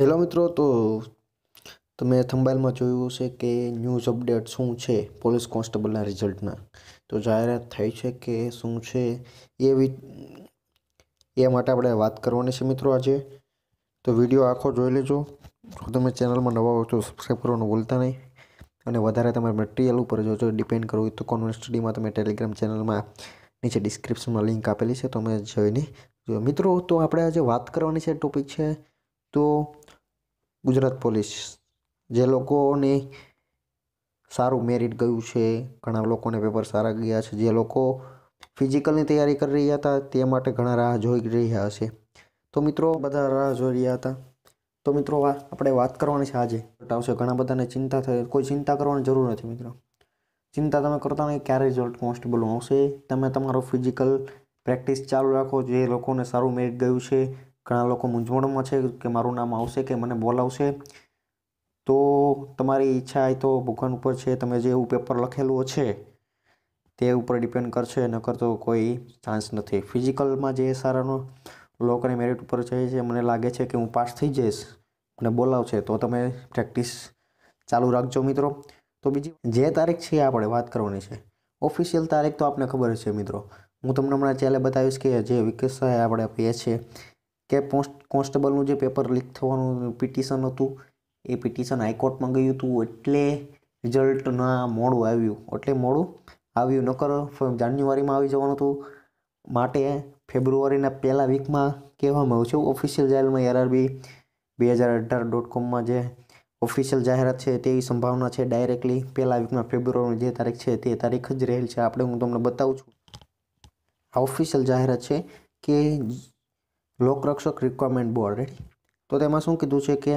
Hello મિત્રો, તો તમે થંબાઈલમાં જોયું હશે કે ન્યૂઝ અપડેટ શું છે પોલીસ કોન્સ્ટેબલના રિઝલ્ટના? તો જાહેરાત થઈ છે કે શું છે એ એ માટે આપણે વાત કરવાની છે મિત્રો આજે. તો વીડિયો આખો જોઈ લેજો. જો તમે ચેનલમાં નવા હો તો સબસ્ક્રાઈબ કરવાનું ભૂલતા નહીં. અને વધારે તમારે મટીરિયલ ઉપર જો જો ડિપેન્ડ કરવું હોય તો કોન્વેન્ટ સ્ટડીમાં તમે ટેલિગ્રામ ચેનલમાં નીચે ડિસ્ક્રિપ્શનમાં લિંક આપેલી છે તમે જોઈને મિત્રો, તો આપણે આજે વાત કરવાની છે ટોપિક છે તો ગુજરાત પોલીસ, જે લોકોને સારું મેરિટ ગયું છે, ઘણા લોકોને પેપર સારા ગયા છે, જે લોકો ફિઝિકલની તૈયારી કરી રહ્યા હતા, તે માટે ઘણા રાહ જોઈ રહ્યા હશે. તો મિત્રો, બધા રાહ જોઈ રહ્યા હતા. તો મિત્રો આપણે વાત કરવાની છે આજે. આવશે ઘણા બધાને ચિંતા થઈ કોઈ ચિંતા કરવાની જરૂર નથી મિત્રો. ચિંતા તમે કરતા નહીં ક્યારે રિઝલ્ટ કોન્સ્ટેબલ આવશે. તમે તમારું ફિઝિકલ પ્રેક્ટિસ ચાલુ રાખો, જે લોકોને સારું મેરિટ ગયું છે ઘણા લોકો મૂંઝવણમાં છે કે મારું નામ આવશે કે મને બોલાવશે તો તમારી ઈચ્છા એ તો ભગવાન ઉપર છે. તમે જે એવું પેપર લખેલું છે, તે ઉપર ડિપેન્ડ કરશે. નકર તો કોઈ ચાન્સ નથી. ફિઝિકલમાં જે સારાનો લોકોને મેરિટ ઉપર જાય છે મને લાગે છે કે હું પાસ થઈ જઈશ, મને બોલાવશે, તો તમે પ્રેક્ટિસ ચાલુ રાખજો મિત્રો. તો બીજી જે તારીખ છે આપણે વાત કરવાની છે. ઓફિશિયલ તારીખ તો આપને ખબર છે મિત્રો. હું તમને હમણાં ચાલે બતાવીશ કે જે વિકેશ આપણે આપીએ છે કે પોસ્ટ કોન્સ્ટેબલનું જે પેપર લીક થવાનું, પિટિશન હતું, એ પિટિશન હાઈકોર્ટમાં ગયું હતું એટલે રિઝલ્ટ ના મોડું આવ્યું. એટલે મોડું આવ્યું, નકર જાન્યુઆરીમાં આવી જવાનું હતું. માટે ફેબ્રુઆરીના પહેલા વીકમાં કહેવામાં આવ્યું છે, ઓફિશિયલ જાહેરમાં એરઆરબી બે હજાર અઢાર ડોટ કોમમાં જે ઓફિશિયલ જાહેરાત છે તેવી સંભાવના છે. ડાયરેક્ટલી પહેલા વીકમાં ફેબ્રુઆરીની જે તારીખ છે તે તારીખ જ રહેલ છે. આપણે હું તમને બતાવું છું. આ ઓફિશિયલ જાહેરાત છે કે લોકરક્ષક રિક્વાયરમેન્ટ બોર્ડ રેડી તો તેમાં શું કીધું છે કે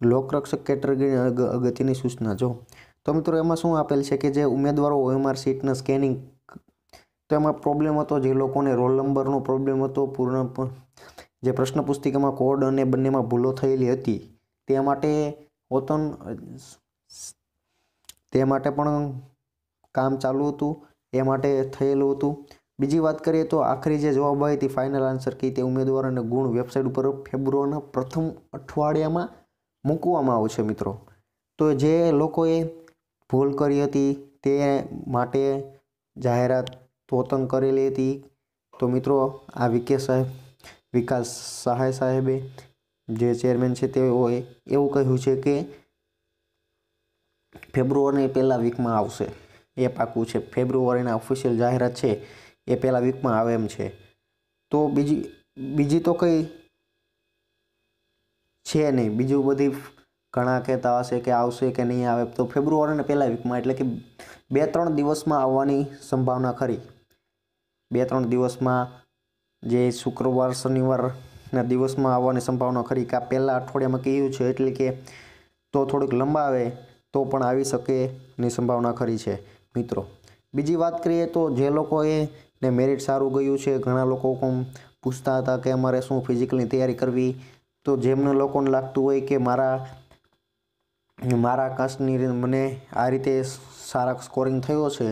લોકરક્ષક કેટેગરી અગત્યની સૂચના, જો. તો મિત્રો, એમાં શું આપેલ છે કે જે ઉમેદવારો ઓએમઆર સીટના સ્કેનિંગ તો એમાં પ્રોબ્લેમ હતો, જે લોકોને રોલ નંબરનો પ્રોબ્લેમ હતો, પૂર્ણ જે પ્રશ્ન પુસ્તિકામાં કોડ અને બંનેમાં ભૂલો થયેલી હતી, તે માટે ઓતન, તે માટે પણ કામ ચાલુ હતું, એ માટે થયેલું હતું. બીજી વાત કરીએ તો આખરી જે જવાબ આવી હતી ફાઇનલ આન્સર કી તે ઉમેદવાર અને ગુણ વેબસાઇટ ઉપર ફેબ્રુઆરીના પ્રથમ અઠવાડિયામાં મૂકવામાં આવશે મિત્રો. તો જે લોકોએ ભૂલ કરી હતી તે માટે જાહેરાત તોતંગ કરેલી હતી. તો મિત્રો, આ વિકે સાહેબ, વિકાસ સહાય સાહેબે જે ચેરમેન છે તેઓએ એવું કહ્યું છે કે ફેબ્રુઆરીની પહેલાં વીકમાં આવશે. એ પાકું છે. ફેબ્રુઆરીના ઓફિશિયલ જાહેરાત છે. એ પહેલાં વીકમાં આવે એમ છે. તો બીજી બીજી તો કંઈ છે નહીં. બીજું બધી ઘણા કહેતા હશે કે આવશે કે નહીં આવે. તો ફેબ્રુઆરીને પહેલાં વીકમાં, એટલે કે બે ત્રણ દિવસમાં આવવાની સંભાવના ખરી. બે ત્રણ દિવસમાં જે શુક્રવાર શનિવારના દિવસમાં આવવાની સંભાવના ખરી. કે આ પહેલાં અઠવાડિયામાં કહ્યું છે, એટલે કે તો થોડુંક લંબાવે તો પણ આવી શકેની સંભાવના ખરી છે, મિત્રો. બીજી વાત કરીએ તો જે લોકોએ ને મેરિટ સારું ગયું છે. ઘણા લોકો પૂછતા હતા કે અમારે શું ફિઝિકલની તૈયારી કરવી? તો જેમને લોકોને લાગતું હોય કે મારા મારા કાસ્ટની મને આ રીતે સારા સ્કોરિંગ થયો છે,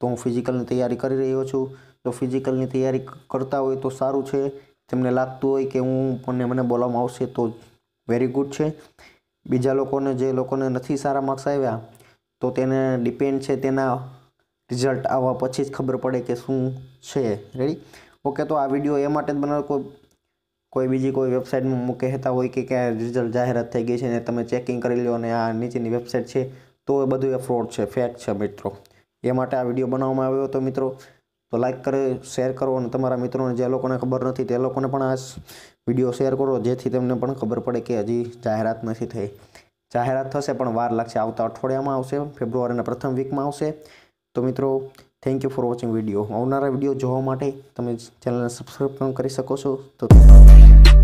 તો હું ફિઝિકલની તૈયારી કરી રહ્યો છું. તો ફિઝિકલની તૈયારી કરતા હોય તો સારું છે. તેમને લાગતું હોય કે હું મને મને બોલવામાં આવશે તો વેરી ગુડ છે. બીજા લોકોને, જે લોકોને નથી સારા માર્ક્સ આવ્યા, તો તેને ડિપેન્ડ છે તેના રિઝલ્ટ આવવા પછી જ ખબર પડે કે શું છે. રેડી ઓકે તો આ વીડિયો એ માટે જ બનાવ્યો કોઈ કોઈ બીજી કોઈ વેબસાઇટમાં મૂકે કહેતા હોય કે ક્યાં રિઝલ્ટ જાહેરાત થઈ ગઈ છે ને તમે ચેકિંગ કરી લો અને આ નીચેની વેબસાઇટ છે, તો એ બધું એ ફ્રોડ છે ફેક છે મિત્રો. એ માટે આ વીડિયો બનાવવામાં આવ્યો હતો મિત્રો. તો લાઇક કરે શેર કરો અને તમારા મિત્રોને જે લોકોને ખબર નથી તે લોકોને પણ આ વીડિયો શેર કરો, જેથી તેમને પણ ખબર પડે કે હજી જાહેરાત નથી થઈ. જાહેરાત થશે પણ વાર લાગશે. આવતા અઠવાડિયામાં આવશે, ફેબ્રુઆરીના પ્રથમ વીકમાં આવશે. તો મિત્રો thank you for watching video આવનારા વીડિયો જોવા માટે તમે ચેનલને સબસ્ક્રાઈબ પણ કરી શકો છો. તો